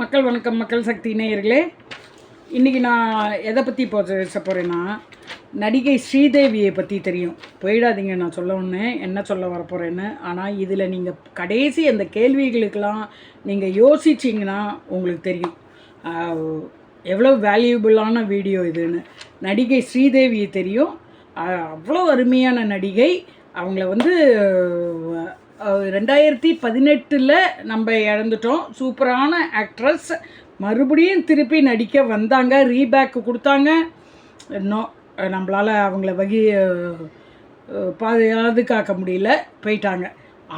மக்கள் வணக்கம் மக்கள் சக்தி நேயர்களே இன்றைக்கி நான் எதை பற்றி இப்போ பேச போகிறேன்னா நடிகை ஸ்ரீதேவியை பற்றி தெரியும். போயிடாதீங்க நான் சொல்ல ஒன்று என்ன சொல்ல வரப்போகிறேன்னு ஆனால் இதில் நீங்கள் கடைசி அந்த கேள்விகளுக்கெல்லாம் நீங்கள் யோசிச்சிங்கன்னா உங்களுக்கு தெரியும். எவ்வளோ வேல்யூபிளான வீடியோ இதுன்னு. நடிகை ஸ்ரீதேவியை தெரியும். அவ்வளோ அருமையான நடிகை. அவங்கள வந்து ரெண்டாயிரத்தி பதினெட்டில் நம்ம இழந்துட்டோம். சூப்பரான ஆக்ட்ரஸ் மறுபடியும் திருப்பி நடிக்க வந்தாங்க. ரீபேக் கொடுத்தாங்க. இன்னும் நம்மளால் அவங்கள வகி பாதுகாக்க முடியல. போயிட்டாங்க.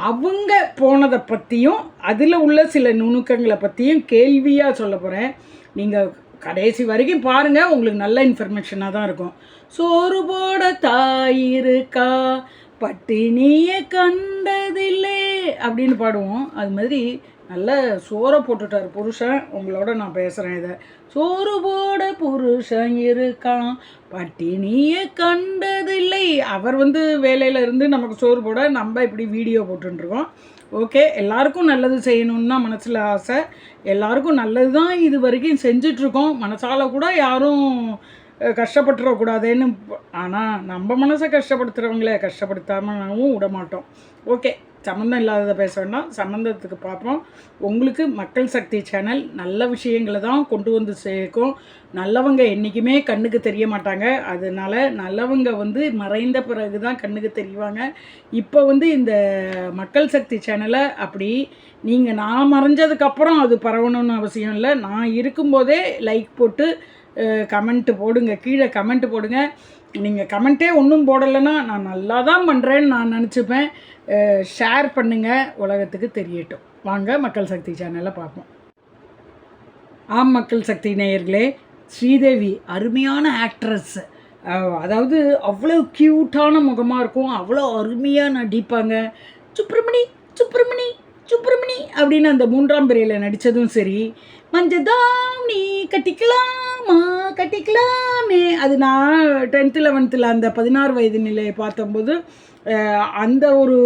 அவங்க போனதை பற்றியும் அதில் உள்ள சில நுணுக்கங்களை பற்றியும் கேள்வியாக சொல்ல போகிறேன் நீங்கள் கடைசி வரைக்கும் பாருங்கள் உங்களுக்கு நல்ல இன்ஃபர்மேஷனாக தான் இருக்கும். சோறு போட தாயிருக்கா பட்டினியை கண்டதில்லே அப்படின்னு பாடுவோம். அது மாதிரி நல்ல சோறை போட்டுட்டார் புருஷன். உங்களோட நான் பேசுகிறேன் இதை. சோறு போட புருஷன் இருக்கான். பட்டினியை கண்டதில்லை. அவர் வந்து வேலையில் இருந்து நமக்கு சோறு போட நம்ம இப்படி வீடியோ போட்டுருக்கோம். ஓகே எல்லாருக்கும் நல்லது செய்யணும்னு தான் மனசில் ஆசை. எல்லாருக்கும் நல்லது தான் இது வரைக்கும் செஞ்சிட்ருக்கோம். மனசால கூட யாரும் கஷ்டப்பட்டுறக்கூடாதேன்னு ஆனால் நம்ம மனசை கஷ்டப்படுத்துகிறவங்களே கஷ்டப்படுத்தாமவும் விட மாட்டோம் ஓகே சம்மந்தம் இல்லாததை பேச வேண்டாம். சம்மந்தத்துக்கு பார்ப்போம். உங்களுக்கு மக்கள் சக்தி சேனல் நல்ல விஷயங்களை தான் கொண்டு வந்து சேர்க்கும். நல்லவங்க என்றைக்குமே கண்ணுக்கு தெரிய மாட்டாங்க. அதனால் நல்லவங்க வந்து மறைந்த பிறகு தான் கண்ணுக்கு தெரிவாங்க. இப்போ வந்து இந்த மக்கள் சக்தி சேனலை அப்படி நீங்கள் நான் மறைஞ்சதுக்கப்புறம் அது பரவணும்னு அவசியம் இல்லை. நான் இருக்கும்போதே லைக் போட்டு கமெண்ட்டு போடுங்க. கீழே கமெண்ட் போடுங்க. நீங்கள் கமெண்ட்டே ஒன்றும் போடலைன்னா நான் நல்லா தான் பண்ணுறேன்னு நான் நினச்சிப்பேன். ஷேர் பண்ணுங்கள் உலகத்துக்கு தெரியட்டும். வாங்க மக்கள் சக்தி சேனலை பார்ப்போம். ஆம் மக்கள் சக்தி நேயர்களே ஸ்ரீதேவி அருமையான ஆக்ட்ரஸ் அதாவது அவ்வளோ க்யூட்டான முகமாக இருக்கும். அவ்வளோ அருமையாக நடிப்பாங்க. சுப்பிரமணி சுப்பிரமணி சுப்பிரமணி அப்படின்னு அந்த மூன்றாம் பிறையில் நடித்ததும் சரி. மஞ்சதாம் நீ கட்டிக்கலாம். கட்டிக்கலாமே. அது நான் டென்த்து லெவன்த்தில் அந்த பதினாறு வயது நிலையை பார்த்தம்போது அந்த ஒரு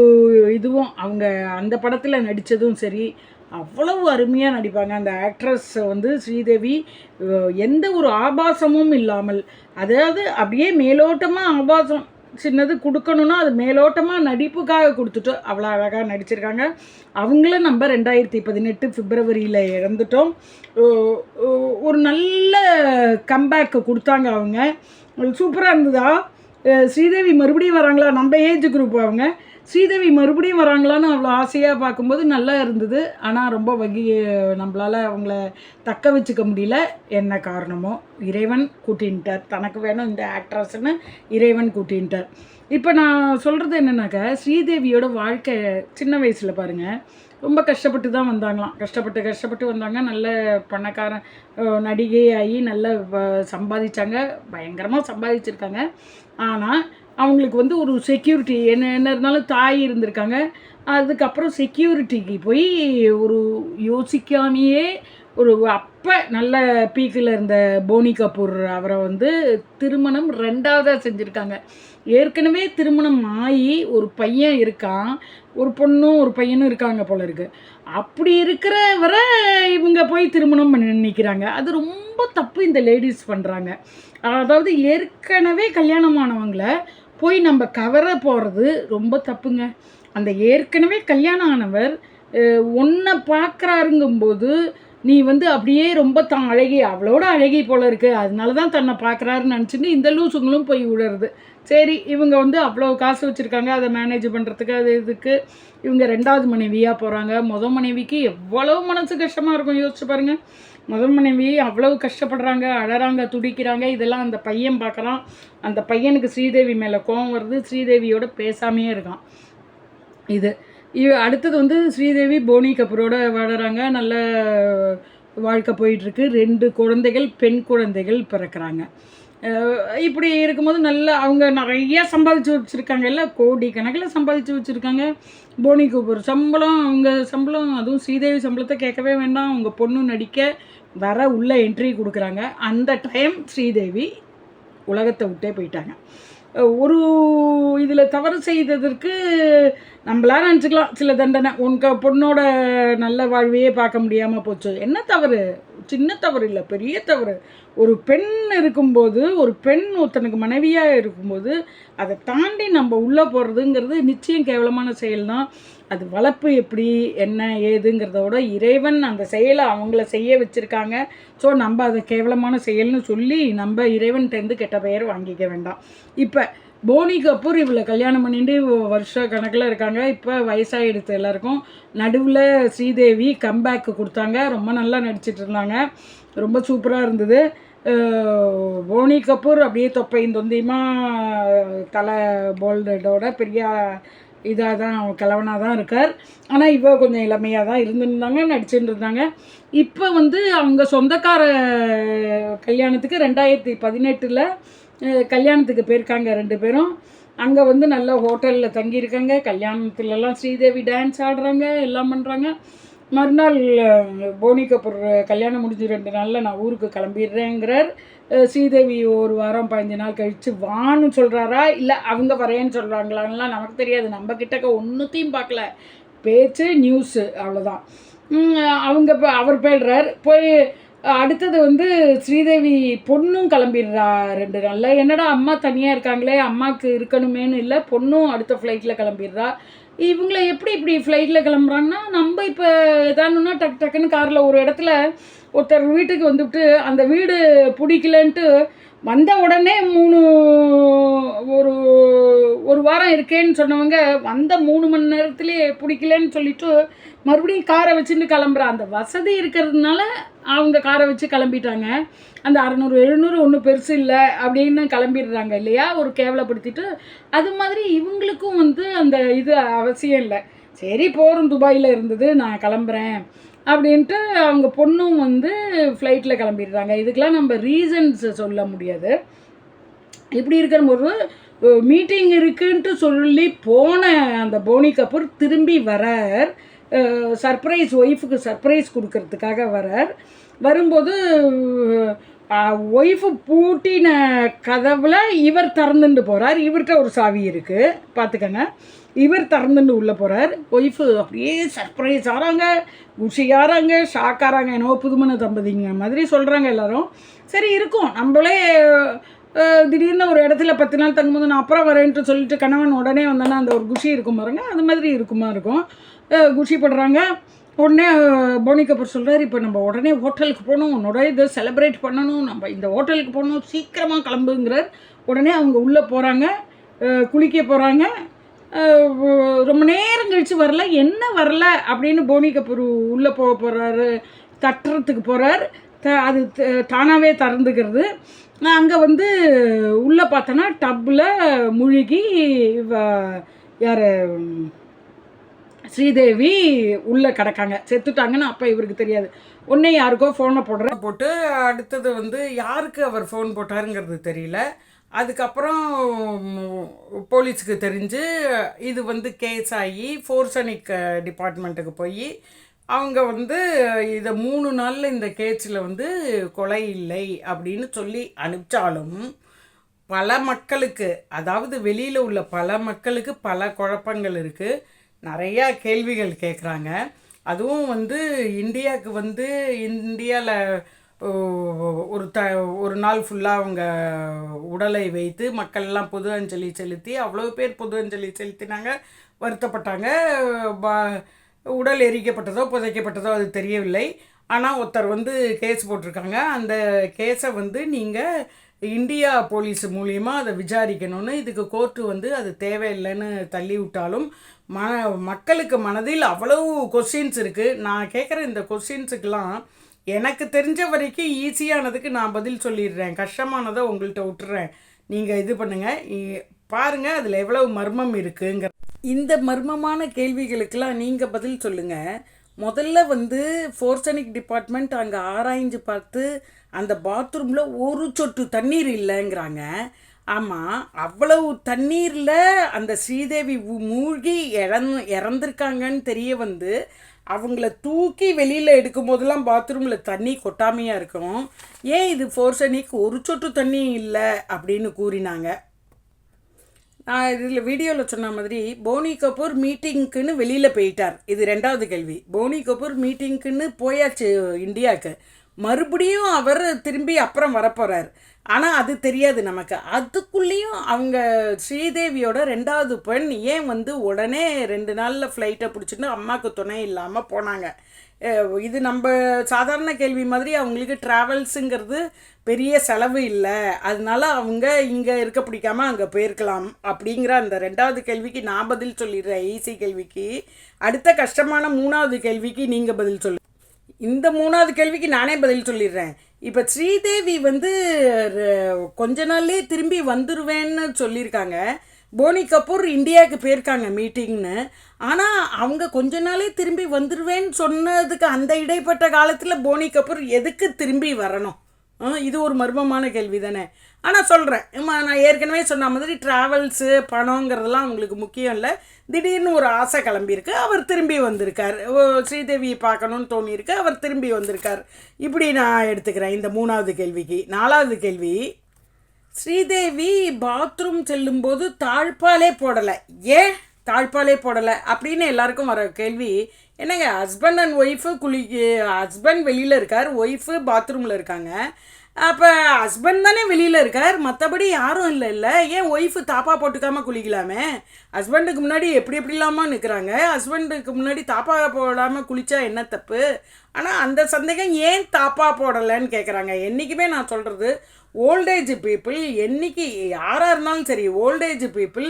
இதுவும் அவங்க அந்த படத்தில் நடித்ததும் சரி அவ்வளவு அருமையாக நடிப்பாங்க. அந்த ஆக்ட்ரஸ் வந்து ஸ்ரீதேவி எந்த ஒரு ஆபாசமும் இல்லாமல் அதாவது அப்படியே மேலோட்டமாக ஆபாசம். சின்னது கொடுக்கணுன்னா அது மேலோட்டமாக நடிப்புக்காக கொடுத்துட்டு அவ்வளோ அழகாக நடிச்சிருக்காங்க. அவங்கள நம்ம ரெண்டாயிரத்தி பதினெட்டு பிப்ரவரியில் இறந்துட்டோம் ஒரு நல்ல கம்பேக் கொடுத்தாங்க அவங்க. சூப்பராக இருந்ததா? ஸ்ரீதேவி மறுபடியும் வராங்களா? நம்ம ஏஜ் குரூப் அவங்க. ஸ்ரீதேவி மறுபடியும் வராங்களான்னு அவ்வளோ ஆசையாக பார்க்கும்போது நல்லா இருந்தது. ஆனால் ரொம்ப வகி நம்மளால் அவங்கள தக்க வச்சுக்க முடியல. என்ன காரணமோ? இறைவன் கூட்டின்ட்டார். தனக்கு வேணும் இந்த ஆக்ட்ரஸ்ன்னு இறைவன் கூட்டின்ட்டார். இப்போ நான் சொல்கிறது என்னென்னாக்கா ஸ்ரீதேவியோட வாழ்க்கை சின்ன வயசில் பாருங்கள் ரொம்ப கஷ்டப்பட்டு தான் வந்தாங்களாம். கஷ்டப்பட்டு கஷ்டப்பட்டு வந்தாங்க. நல்ல பணக்கார நடிகை ஆகி நல்ல வ- சம்பாதிச்சாங்க. பயங்கரமாக சம்பாதிச்சிருக்காங்க. ஆனால் அவங்களுக்கு வந்து ஒரு செக்யூரிட்டி என்ன என்ன இருந்தாலும் தாய் இருந்திருக்காங்க. அதுக்கப்புறம் செக்யூரிட்டிக்கு போய் ஒரு யோசிக்காமையே ஒரு அப்போ நல்ல பீக்கில் இருந்த போனி கபூர் அவரை வந்து திருமணம் ரெண்டாவதாக செஞ்சுருக்காங்க. ஏற்கனவே திருமணம் ஆகி ஒரு பையன் இருக்கான். ஒரு பொண்ணும் ஒரு பையனும் இருக்காங்க போல இருக்கு. அப்படி இருக்கிறவரை இவங்க போய் திருமணம் பண்ணி நிற்கிறாங்க அது ரொம்ப தப்பு இந்த லேடிஸ் பண்ணுறாங்க அதாவது ஏற்கனவே கல்யாணமானவங்களை போய் நம்ம கவர போகிறது ரொம்ப தப்புங்க. அந்த ஏற்கனவே கல்யாணம் ஆனவர் ஒன்றை பார்க்குறாருங்கும்போது நீ வந்து அப்படியே ரொம்ப தான் அழகி அவளோட அழகி போல இருக்கு. அதனால தான் தன்னை பார்க்குறாருன்னு நினச்சிட்டு இந்த லூசுங்களும் போய் விடுறது சரி இவங்க வந்து அவ்வளோ காசு வச்சுருக்காங்க அதை மேனேஜ் பண்ணுறதுக்கு அது இதுக்கு. இவங்க ரெண்டாவது மனைவியாக போகிறாங்க முத மனைவிக்கு எவ்வளோ மனசு கஷ்டமாக இருக்கும் யோசிச்சு பாருங்கள் முதல் மனைவி அவ்வளவு கஷ்டப்படுறாங்க அழறாங்க துடிக்கிறாங்க. இதெல்லாம் அந்த பையன் பார்க்குறான். அந்த பையனுக்கு ஸ்ரீதேவி மேலே கோவம் வருது. ஸ்ரீதேவியோட பேசாமையே இருக்கான். இது. இவ அடுத்தது வந்து ஸ்ரீதேவி போனி கபூரோட வாழறாங்க நல்ல வாழ்க்கை போயிட்டுருக்கு. ரெண்டு குழந்தைகள் பெண் குழந்தைகள் பிறக்கிறாங்க. இப்படி இருக்கும்போது நல்ல அவங்க நிறையா சம்பாதிச்சு வச்சுருக்காங்க இல்லை கோடி கணக்கில் சம்பாதிச்சு வச்சுருக்காங்க. போனி கபூர். சம்பளம் அவங்க சம்பளம் அதுவும் ஸ்ரீதேவி சம்பளத்தை கேட்கவே வேண்டாம். அவங்க பொண்ணு நடிக்க வர உள்ள என்ட்ரி கொடுக்குறாங்க. அந்த டைம் ஸ்ரீதேவி உலகத்தை விட்டே போயிட்டாங்க. ஒரு இதில் தவறு செய்ததற்கு நம்மளா நினச்சிக்கலாம். சில தண்டனை. உனக்கு பொண்ணோட நல்ல வாழ்வையே பார்க்க முடியாமல் போச்சு. என்ன தவறு? சின்ன தவறு இல்லை பெரிய தவறு. ஒரு பெண் இருக்கும்போது ஒரு பெண் ஒருத்தனுக்கு மனைவியாக இருக்கும்போது அதை தாண்டி நம்ம உள்ளே போகிறதுங்கிறது நிச்சயம் கேவலமான செயல் தான் அது வளர்ப்பு எப்படி என்ன ஏதுங்கிறத விட இறைவன் அந்த செயலை அவங்கள செய்ய வச்சுருக்காங்க. ஸோ நம்ம அதை கேவலமான செயல்னு சொல்லி நம்ம இறைவன்கிட்டேருந்து கெட்ட பெயர் வாங்கிக்க வேண்டாம். இப்போ போனி கபூர் இவளை கல்யாணம் பண்ணிட்டு வருஷ கணக்கில் இருக்காங்க. இப்போ வயசாகிடுது எல்லாருக்கும். நடுவில் ஸ்ரீதேவி கம்பேக்கு கொடுத்தாங்க. ரொம்ப நல்லா நடிச்சிட்டு இருந்தாங்க. ரொம்ப சூப்பராக இருந்தது. போனி கபூர் அப்படியே தொப்பையும் தொந்தியுமாக தலை போல்டோட பெரிய இதாக தான் கிழவனாக தான் இருக்கார். ஆனால் இவ கொஞ்சம் இளமையாக தான் இருந்துருந்தாங்க நடிச்சுட்டு இருந்தாங்க இப்போ வந்து அவங்க சொந்தக்கார கல்யாணத்துக்கு ரெண்டாயிரத்தி பதினெட்டில் கல்யாணத்துக்கு போயிருக்காங்க ரெண்டு பேரும். அங்கே வந்து நல்ல ஹோட்டலில் தங்கியிருக்காங்க. கல்யாணத்துலலாம் ஸ்ரீதேவி டான்ஸ் ஆடுறாங்க எல்லாம் பண்ணுறாங்க மறுநாள் போனி கபூர் கல்யாணம் முடிஞ்சு ரெண்டு நாளில் நான் ஊருக்கு கிளம்பிடுறேங்கிறார். ஸ்ரீதேவி ஒரு வாரம் பதினஞ்சு நாள் கழித்து வான்னு சொல்கிறாரா இல்லை அவங்க வரேன்னு சொல்கிறாங்களான்லாம் நமக்கு தெரியாது. நம்ம கிட்டக்க ஒன்றுத்தையும் பார்க்கல. பேச்சு நியூஸு அவ்வளோதான் அவங்க இப்போ அவர் போயிடுறார். போய் அடுத்தது வந்து ஸ்ரீதேவி பொண்ணும் கிளம்பிடுறா ரெண்டு நாளில். என்னடா அம்மா தனியாக இருக்காங்களே அம்மாவுக்கு இருக்கணுமேன்னு இல்லை பொண்ணும் அடுத்த ஃப்ளைட்டில் கிளம்பிடுறா. இவங்கள எப்படி இப்படி ஃப்ளைட்டில் கிளம்புறாங்கன்னா நம்ம இப்போ எதானுன்னா டக்கு டக்குன்னு காரில் ஒரு இடத்துல ஒருத்தர் வீட்டுக்கு வந்துவிட்டு அந்த வீடு பிடிக்கலன்ட்டு வந்த உடனே மூணு ஒரு ஒரு வாரம் இருக்கேன்னு சொன்னவங்க வந்த மூணு மணி நேரத்துலேயே பிடிக்கலன்னு சொல்லிட்டு மறுபடியும் காரை வச்சுட்டு கிளம்புறா. அந்த வசதி இருக்கிறதுனால அவங்க காரை வச்சு கிளம்பிட்டாங்க. அந்த அறநூறு எழுநூறு ஒன்றும் பெருசு இல்லை அப்படின்னு கிளம்பிடுறாங்க இல்லையா? ஒரு கேவலப்படுத்திட்டு. அது மாதிரி இவங்களுக்கும் வந்து அந்த இது அவசியம் இல்லை. சரி போகிறோம் துபாயில் இருந்தது. நான் கிளம்புறேன். அப்படின்ட்டு அவங்க பொண்ணும் வந்து ஃப்ளைட்டில் கிளம்பிடுறாங்க. இதுக்கெலாம் நம்ம ரீசன்ஸ் சொல்ல முடியாது. இப்படி இருக்கிறபோது மீட்டிங் இருக்குன்ட்டு சொல்லி போன அந்த போனி கபூர் திரும்பி வரார். சர்ப்ரைஸ் ஒய்ஃபுக்கு சர்ப்ரைஸ் கொடுக்கறதுக்காக வரார். வரும்போது ஒய்ஃபு பூட்டின கதவில் இவர் திறந்துட்டு போகிறார் இவர்கிட்ட ஒரு சாவி இருக்குது பார்த்துக்கங்க. இவர் திறந்துட்டு உள்ளே போகிறார் ஒய்ஃபு அப்படியே சர்ப்ரைஸ் ஆகிறாங்க குஷி ஆகிறாங்க ஷாக் ஆகிறாங்க என்னவோ புதுமண தம்பதிங்க மாதிரி சொல்கிறாங்க எல்லோரும். சரி இருக்கும். நம்மளே திடீர்னு ஒரு இடத்துல பத்து நாள் தங்கும்போது நான் அப்புறம் வரேன்ட்டு சொல்லிட்டு கணவன் உடனே வந்தோன்னா அந்த ஒரு குஷி இருக்கும் பாருங்க. அது மாதிரி இருக்குமா இருக்கும். குஷி படுறாங்க. உடனே போனி கபூர் சொல்கிறார் இப்போ நம்ம உடனே ஹோட்டலுக்கு போகணும். உன்னோட இதை செலிப்ரேட் பண்ணணும். நம்ம இந்த ஹோட்டலுக்கு போகணும். சீக்கிரமாக கிளம்புங்கிறார். உடனே அவங்க உள்ளே போகிறாங்க குளிக்க போகிறாங்க ரொம்ப நேரம் கழித்து வரல. என்ன வரல அப்படின்னு போனி கபூர் உள்ளே போக போகிறாரு தட்டுறதுக்கு போகிறார் த அது த- தானாகவே திறந்துக்கிறது. அங்கே வந்து உள்ளே பார்த்தோன்னா டப்பில் முழுகி யார் ஸ்ரீதேவி உள்ளே கிடக்காங்க. செத்துட்டாங்கன்னு அப்போ இவருக்கு தெரியாது. உன்னே யாருக்கோ ஃபோனை போடுற போட்டு அடுத்தது வந்து யாருக்கு அவர் ஃபோன் போட்டாருங்கிறது தெரியல. அதுக்கப்புறம் போலீஸுக்கு தெரிஞ்சு இது வந்து கேஸ் ஆகி ஃபோர்சனிக் டிபார்ட்மெண்ட்டுக்கு போய் அவங்க வந்து இதை மூணு நாளில் இந்த கேஸில் வந்து கொலை இல்லை அப்படின்னு சொல்லி அனுப்பிச்சாலும் பல மக்களுக்கு அதாவது வெளியில் உள்ள பல மக்களுக்கு பல குழப்பங்கள் இருக்குது நிறையா கேள்விகள் கேட்குறாங்க அதுவும் வந்து இந்தியாவுக்கு வந்து இந்தியாவில் ஒரு த ஒரு நாள் ஃபுல்லாக அவங்க உடலை வைத்து மக்கள்லாம் பொது அஞ்சலி செலுத்தி அவ்வளோ பேர் பொது அஞ்சலி செலுத்தினாங்க. வருத்தப்பட்டாங்க. ப- உடல் எரிக்கப்பட்டதோ புதைக்கப்பட்டதோ அது தெரியவில்லை. ஆனால் ஒருத்தர் வந்து கேஸ் போட்டிருக்காங்க. அந்த கேஸை வந்து நீங்கள் இந்தியா போலீஸ் மூலியமாக அதை விசாரிக்கணும்னு இதுக்கு கோர்ட்டு வந்து அது தேவையில்லைன்னு தள்ளி விட்டாலும் ம மக்களுக்கு மனதில் அவ்வளவு கொஸ்டின்ஸ் இருக்குது நான் கேட்குற இந்த கொஸ்டின்ஸுக்கெல்லாம் எனக்கு தெரிஞ்ச வரைக்கும் ஈஸியானதுக்கு நான் பதில் சொல்லிடுறேன். கஷ்டமானதை உங்கள்கிட்ட விட்டுறேன். நீங்கள் இது பண்ணுங்கள் பாருங்கள் அதில் எவ்வளவு மர்மம் இருக்குங்கிற இந்த மர்மமான கேள்விகளுக்கெல்லாம் நீங்கள் பதில் சொல்லுங்கள் முதல்ல வந்து ஃபோர்சனிக் டிபார்ட்மெண்ட் அங்கே ஆராய்ஞ்சு பார்த்து அந்த பாத்ரூமில் ஒரு சொட்டு தண்ணீர் இல்லைங்கிறாங்க. ஆமாம் அவ்வளவு தண்ணீரில் அந்த ஸ்ரீதேவி மூழ்கி இறந் இறந்துருக்காங்கன்னு தெரிய வந்து அவங்கள தூக்கி வெளியில் எடுக்கும்போதெல்லாம் பாத்ரூமில் தண்ணி கொட்டாமையாக இருக்கும் ஏன் இது ஃபோர்ஸ் ஃபோர்சனிக் ஒரு சொட்டு தண்ணி இல்லை அப்படின்னு கூறினாங்க. நான் இதில் வீடியோவில் சொன்ன மாதிரி போனி கபூர் மீட்டிங்க்குன்னு வெளியில் போயிட்டார். இது ரெண்டாவது கேள்வி. போனி கபூர் மீட்டிங்க்குன்னு போயாச்சு இந்தியாவுக்கு. மறுபடியும் அவர் திரும்பி அப்புறம் வரப்போகிறார் ஆனால் அது தெரியாது நமக்கு. அதுக்குள்ளேயும் அவங்க ஸ்ரீதேவியோட ரெண்டாவது பெண் ஏன் வந்து உடனே ரெண்டு நாளில் ஃப்ளைட்டை பிடிச்சிட்டு அம்மாவுக்கு துணை இல்லாமல் போனாங்க? இது நம்ம சாதாரண கேள்வி மாதிரி அவங்களுக்கு ட்ராவல்ஸுங்கிறது பெரிய செலவு இல்லை. அதனால அவங்க இங்கே இருக்க பிடிக்காம அங்கே போயிருக்கலாம் அப்படிங்கிற அந்த ரெண்டாவது கேள்விக்கு நான் பதில் சொல்லிடுறேன். ஈஸி கேள்விக்கு. அடுத்த கஷ்டமான மூணாவது கேள்விக்கு நீங்கள் பதில் சொல்லு இந்த மூணாவது கேள்விக்கு நானே பதில் சொல்லிடுறேன். இப்போ ஸ்ரீதேவி வந்து கொஞ்ச நாள்லேயே திரும்பி வந்துடுவேன்னு சொல்லியிருக்காங்க. போனி கபூர் இந்தியாவுக்கு போயிருக்காங்க மீட்டிங்னு. ஆனால் அவங்க கொஞ்ச நாளே திரும்பி வந்துடுவேன் சொன்னதுக்கு அந்த இடைப்பட்ட காலத்தில் போனி கபூர் எதுக்கு திரும்பி வரணும்? ஆ, இது ஒரு மர்மமான கேள்வி தானே ஆனால் சொல்கிறேன் நான் ஏற்கனவே சொன்ன மாதிரி ட்ராவல்ஸு பணங்கிறதெல்லாம் அவங்களுக்கு முக்கியம் இல்லை. திடீர்னு ஒரு ஆசை கிளம்பியிருக்கு. அவர் திரும்பி வந்திருக்கார். ஓ, ஸ்ரீதேவியை பார்க்கணும்னு தோணியிருக்கு. அவர் திரும்பி வந்திருக்கார். இப்படி நான் எடுத்துக்கிறேன் இந்த மூணாவது கேள்விக்கு. நாலாவது கேள்வி ஸ்ரீதேவி பாத்ரூம் செல்லும்போது தாழ்பாலே போடலை. ஏன் தாழ்பாலே போடலை அப்படின்னு எல்லாருக்கும் வர கேள்வி என்னங்க ஹஸ்பண்ட் அண்ட் ஒய்ஃபு குளி ஹஸ்பண்ட் வெளியில் இருக்கார் ஒய்ஃபு பாத்ரூமில் இருக்காங்க. அப்போ ஹஸ்பண்ட் தானே வெளியில் இருக்கார். மற்றபடி யாரும் இல்லை இல்லை. ஏன் ஒய்ஃபு தாப்பா போட்டுக்காமல் குளிக்கலாமே? ஹஸ்பண்டுக்கு முன்னாடி எப்படி எப்படிலாமா நிற்கிறாங்க ஹஸ்பண்டுக்கு முன்னாடி தாப்பா போடாமல் குளித்தா என்ன தப்பு? ஆனால் அந்த சந்தேகம் ஏன் தாப்பா போடலைன்னு கேட்குறாங்க என்றைக்குமே நான் சொல்கிறது ஓல்டேஜ் பீப்புள் என்னைக்கு யாராக இருந்தாலும் சரி ஓல்டேஜ் பீப்புள்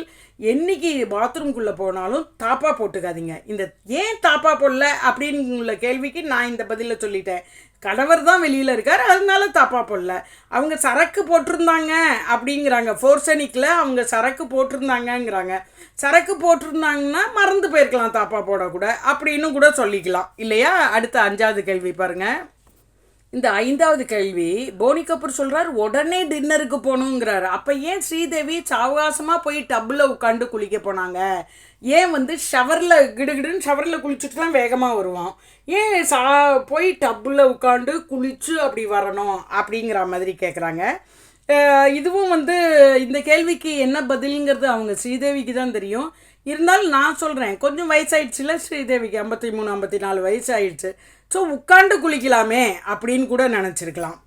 என்னைக்கு பாத்ரூம்குள்ளே போனாலும் தாப்பா போட்டுக்காதீங்க. இந்த ஏன் தாப்பா போடல அப்படின்னு உள்ள கேள்விக்கு நான் இந்த பதிலை சொல்லிட்டேன். கணவர் தான் வெளியில் இருக்கார் அதனால தாப்பா போடல. அவங்க சரக்கு போட்டிருந்தாங்க அப்படிங்கிறாங்க. ஃபோர்சனிக்கில் அவங்க சரக்கு போட்டிருந்தாங்கங்கிறாங்க. சரக்கு போட்டிருந்தாங்கன்னா மறந்து போயிருக்கலாம் தாப்பா போடக்கூட. அப்படின்னு கூட சொல்லிக்கலாம். இல்லையா? அடுத்த அஞ்சாவது கேள்வி பாருங்கள் இந்த ஐந்தாவது கேள்வி போனி கபூர் சொல்கிறார் உடனே டின்னருக்கு போகணுங்கிறாரு. அப்போ ஏன் ஸ்ரீதேவி சாவகாசமாக போய் டப்பில் உட்காந்து குளிக்க போனாங்க? ஏன் வந்து ஷவரில் கிடுகிடுன்னு ஷவரில் குளிச்சுட்டு தான் வேகமாக வருவான்? ஏன் சா போய் டப்பில் உட்காந்து குளிச்சு அப்படி வரணும் அப்படிங்கிற மாதிரி கேட்குறாங்க இதுவும் வந்து இந்த கேள்விக்கு என்ன பதிலுங்கிறது அவங்க ஸ்ரீதேவிக்கு தான் தெரியும். இருந்தாலும் நான் சொல்கிறேன் கொஞ்சம் வயசாயிடுச்சுல ஸ்ரீதேவிக்கு ஐம்பத்தி மூணு ஐம்பத்தி நாலு வயசாயிடுச்சு. ஸோ உட்காண்டு குளிக்கலாமே அப்படின்னு கூட நினச்சிருக்கலாம்.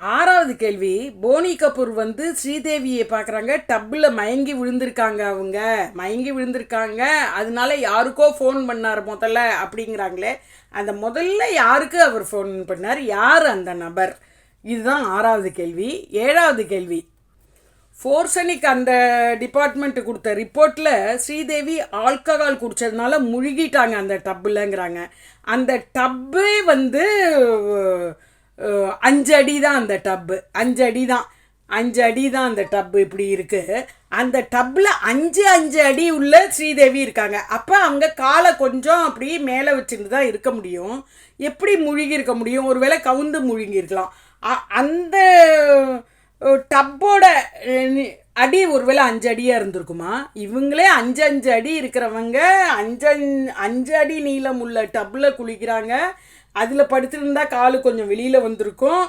ஆறாவது கேள்வி போனி கபூர் வந்து ஸ்ரீதேவியை பார்க்குறாங்க. டப்பில் மயங்கி விழுந்திருக்காங்க அவங்க. மயங்கி விழுந்திருக்காங்க. அதனால யாருக்கோ ஃபோன் பண்ணார் முதல்ல அப்படிங்கிறாங்களே. அந்த முதல்ல யாருக்கு அவர் ஃபோன் பண்ணார்? யார் அந்த நபர்? இதுதான் ஆறாவது கேள்வி. ஏழாவது கேள்வி ஃபோர்சனிக் அந்த டிபார்ட்மெண்ட்டு கொடுத்த ரிப்போர்ட்டில் ஸ்ரீதேவி ஆல்கஹால் குடித்ததுனால முழுகிட்டாங்க அந்த டப்புலங்கிறாங்க அந்த டப்பே வந்து அஞ்சு அடி தான் அந்த டப்பு அஞ்சு அடி தான் அஞ்சு அடி தான் அந்த டப்பு இப்படி இருக்குது அந்த டப்பில் அஞ்சு அஞ்சு அடி உள்ள ஸ்ரீதேவி இருக்காங்க. அப்போ அவங்க காலை கொஞ்சம் அப்படி மேலே வச்சுட்டு தான் இருக்க முடியும். எப்படி முழுகி இருக்க முடியும்? ஒருவேளை கவுந்து முழுங்கியிருக்கலாம். அ- அந்த டப்போட அடி ஒருவேளை அஞ்சு அடியாக இருந்திருக்குமா? இவங்களே அஞ்சு அஞ்சு அடி இருக்கிறவங்க அஞ்சு அஞ்சு- அடி நீளம் உள்ள டப்பில் குளிக்கிறாங்க. அதில் படுத்திருந்தா காலு கொஞ்சம் வெளியில் வந்திருக்கும்.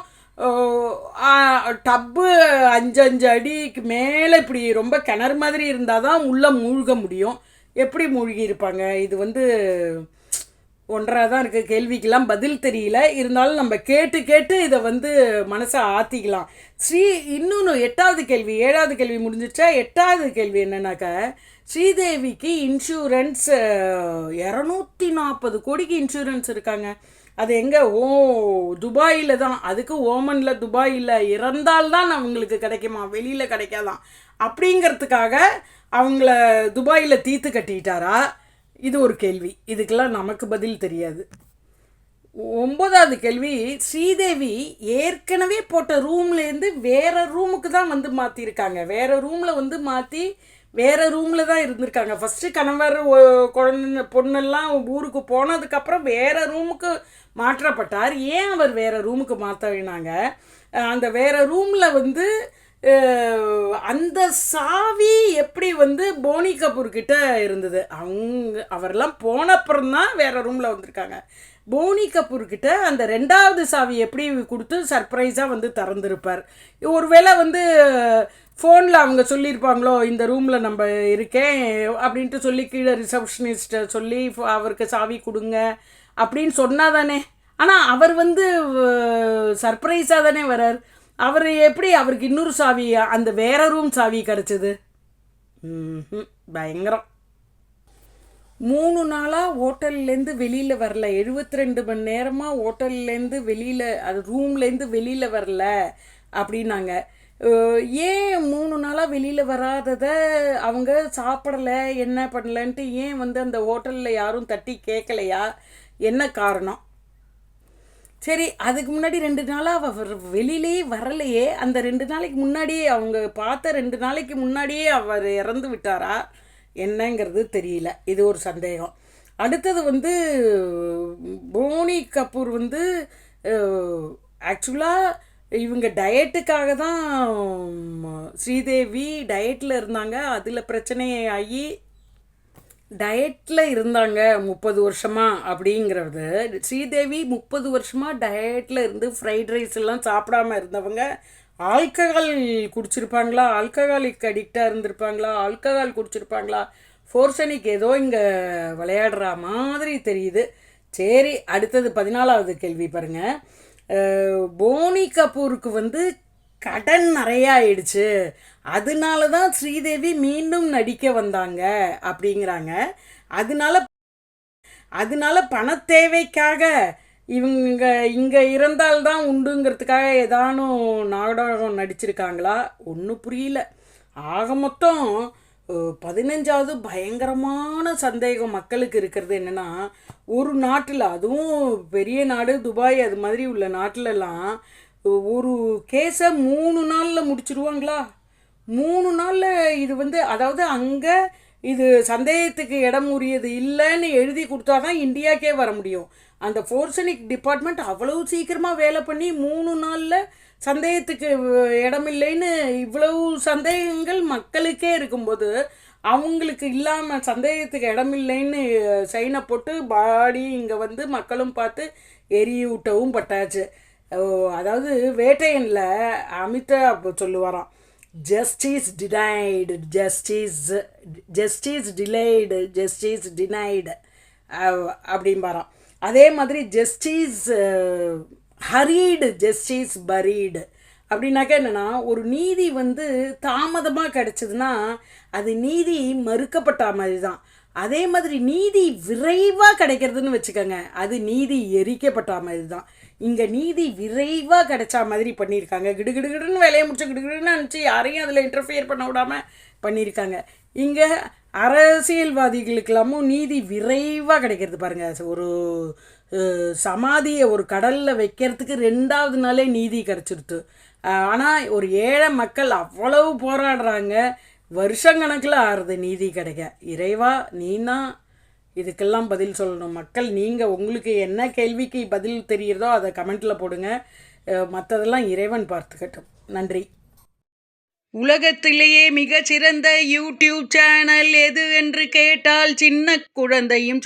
டப்பு அஞ்சு அஞ்சு அடிக்கு மேலே இப்படி ரொம்ப கிணறு மாதிரி இருந்தால் தான் உள்ளே மூழ்க முடியும். எப்படி மூழ்கி இருப்பாங்க இது வந்து ஒன்றாக தான் இருக்குது கேள்விக்கெல்லாம் பதில் தெரியல. இருந்தாலும் நம்ம கேட்டு கேட்டு இதை வந்து மனசை ஆற்றிக்கலாம் ஸ்ரீ இன்னொன்று எட்டாவது கேள்வி ஏழாவது கேள்வி முடிஞ்சிச்சா எட்டாவது கேள்வி என்னன்னாக்கா ஸ்ரீதேவிக்கு இன்சூரன்ஸ் இரநூத்தி நாற்பது கோடிக்கு இன்சூரன்ஸ் இருக்காங்க. அது எங்கே? ஓ துபாயில் தான். அதுக்கு ஓமனில் துபாயில் இறந்தால்தான் அவங்களுக்கு கிடைக்குமா? வெளியில் கிடைக்காதான். அப்படிங்கிறதுக்காக அவங்கள துபாயில் தீர்த்து கட்டிட்டாரா? இது ஒரு கேள்வி. இதுக்கெல்லாம் நமக்கு பதில் தெரியாது. ஒம்பதாவது கேள்வி ஸ்ரீதேவி ஏற்கனவே போட்ட ரூம்லேருந்து வேறு ரூமுக்கு தான் வந்து மாற்றிருக்காங்க வேறு ரூமில் வந்து மாற்றி வேறு ரூமில் தான் இருந்திருக்காங்க. ஃபஸ்ட்டு கணவர் குழந்த குழந்தை பொண்ணெல்லாம் ஊருக்கு போனதுக்கப்புறம் வேறு ரூமுக்கு மாற்றப்பட்டார். ஏன் அவர் வேறு ரூமுக்கு மாற்றினாங்க அந்த வேற ரூமில் வந்து அந்த சாவி எப்படி வந்து போனி கபூர் கிட்ட இருந்தது? அவங்க அவரெல்லாம் போன அப்புறம் தான் வேற ரூமில் வந்திருக்காங்க. போனி கபூர் கிட்ட அந்த ரெண்டாவது சாவி எப்படி கொடுத்து சர்ப்ரைஸாக வந்து திறந்துருப்பார்? ஒருவேளை வந்து ஃபோனில் அவங்க சொல்லியிருப்பாங்களோ இந்த ரூமில் நம்ம இருக்கேன் அப்படின்ட்டு சொல்லி கீழே ரிசப்ஷனிஸ்ட்டை சொல்லி அவருக்கு சாவி கொடுங்க அப்படின்னு சொன்னா தானே ஆனால் அவர் வந்து சர்ப்ரைஸாக தானே வரார். அவர் எப்படி அவருக்கு இன்னொரு சாவி அந்த வேற ரூம் சாவி கிடச்சிது? பயங்கரம். மூணு நாளாக ஹோட்டல்லேருந்து வெளியில் வரல. 72 ரெண்டு மணி நேரமாக ஹோட்டல்லேருந்து வெளியில் அது ரூம்லேருந்து வெளியில் வரல அப்படின்னாங்க. ஏன் மூணு நாளாக வெளியில் வராததை அவங்க சாப்பிடலை என்ன பண்ணலன்ட்டு ஏன் வந்து அந்த ஹோட்டலில் யாரும் தட்டி கேட்கலையா என்ன காரணம்? சரி அதுக்கு முன்னாடி ரெண்டு நாளாக அவர் வெளியிலேயே வரலையே. அந்த ரெண்டு நாளைக்கு முன்னாடியே அவங்க பார்த்த ரெண்டு நாளைக்கு முன்னாடியே அவர் இறந்து விட்டாரா? என்னங்கிறது தெரியல. இது ஒரு சந்தேகம். அடுத்தது வந்து போனி கபூர் வந்து ஆக்சுவலாக இவங்க டயட்டுக்காக தான் ஸ்ரீதேவி டயட்டில் இருந்தாங்க. அதில் பிரச்சனையாகி டயட்டில் இருந்தாங்க முப்பது வருஷமா அப்படிங்கிறது. ஸ்ரீதேவி முப்பது வருஷமாக டயட்டில் இருந்து ஃப்ரைட் ரைஸ் எல்லாம் சாப்பிடாம இருந்தவங்க ஆல்கஹால் குடிச்சிருப்பாங்களா? ஆல்கஹாலிக் அடிக்டாக இருந்திருப்பாங்களா? ஆல்கஹால் குடிச்சிருப்பாங்களா? ஃபோர்சனிக் ஏதோ இங்கே விளையாடுற மாதிரி தெரியுது. சரி அடுத்தது பதினாலாவது கேள்வி பாருங்கள் போனி கபூருக்கு வந்து கடன் நிறையா ஆயிடுச்சு அதனால தான் ஸ்ரீதேவி மீண்டும் நடிக்க வந்தாங்க அப்படிங்கிறாங்க. அதனால அதனால பண தேவைக்காக இவங்க இங்கே இருந்தால்தான் உண்டுங்கிறதுக்காக ஏதானும் நாடகம் நடிச்சிருக்காங்களா? ஒன்றும் புரியல. ஆக மொத்தம் பதினஞ்சாவது பயங்கரமான சந்தேகம் மக்களுக்கு இருக்கிறது என்னென்னா ஒரு நாட்டில் அதுவும் பெரிய நாடு துபாய் அது மாதிரி உள்ள நாட்டிலலாம் ஒரு கேஸை மூணு நாளில் முடிச்சிடுவாங்களா மூணு நாளில் இது வந்து அதாவது அங்கே இது சந்தேகத்துக்கு இடம் உரியது இல்லைன்னு எழுதி கொடுத்தா தான் இந்தியாக்கே வர முடியும். அந்த ஃபோர்சனிக் டிபார்ட்மெண்ட் அவ்வளவு சீக்கிரமாக வேலை பண்ணி மூணு நாளில் சந்தேகத்துக்கு இடம் இல்லைன்னு இவ்வளவு சந்தேகங்கள் மக்களுக்கே இருக்கும்போது அவங்களுக்கு இல்லாமல் சந்தேகத்துக்கு இடம் இல்லைன்னு சைனை போட்டு பாடி இங்கே வந்து மக்களும் பார்த்து எரியூட்டவும் பட்டாச்சு. அதாவது வேட்டையனில் அமிதா சொல்லுவாராம். Justice denied justice justice delayed justice denied அப்படிம்பாராம். அதே மாதிரி ஜஸ்டிஸ் ஹரீடு ஜஸ்டிஸ் பரீடு அப்படின்னாக்கா என்னென்னா ஒரு நீதி வந்து தாமதமாக கிடச்சிதுன்னா அது நீதி மறுக்கப்பட்ட மாதிரி தான் அதே மாதிரி நீதி விரைவாக கிடைக்கிறதுன்னு வச்சுக்கோங்க அது நீதி எரிக்கப்பட்ட மாதிரி தான் இங்கே நீதி விரைவாக கிடைச்சா மாதிரி பண்ணியிருக்காங்க. கிடுகிடுகிடுன்னு வேலையை முடிச்சு கிடுகிடுன்னு நினச்சி யாரையும் அதில் இன்டர்ஃபியர் பண்ண விடாமல் பண்ணியிருக்காங்க. இங்கே அரசியல்வாதிகளுக்கெல்லாமும் நீதி விரைவாக கிடைக்கிறது பாருங்கள் ஒரு சமாதியை ஒரு கடலில் வைக்கிறதுக்கு ரெண்டாவது நாளே நீதி கிடச்சிருது ஆனால் ஒரு ஏழை மக்கள் அவ்வளவு போராடுறாங்க. வருஷக்கணக்கில் ஆறுது நீதி கிடைக்க. இறைவா நீனா இதுக்கெல்லாம் பதில் சொல்லணும். மக்கள் நீங்கள் உங்களுக்கு என்ன கேள்விக்கு பதில் தெரிகிறதோ அதை கமெண்ட்டில் போடுங்க. மற்றதெல்லாம் இறைவன் பார்த்துக்கட்டும். நன்றி. உலகத்திலேயே மிகச்சிறந்த யூடியூப் சேனல் எது என்று கேட்டால் சின்ன குழந்தையும்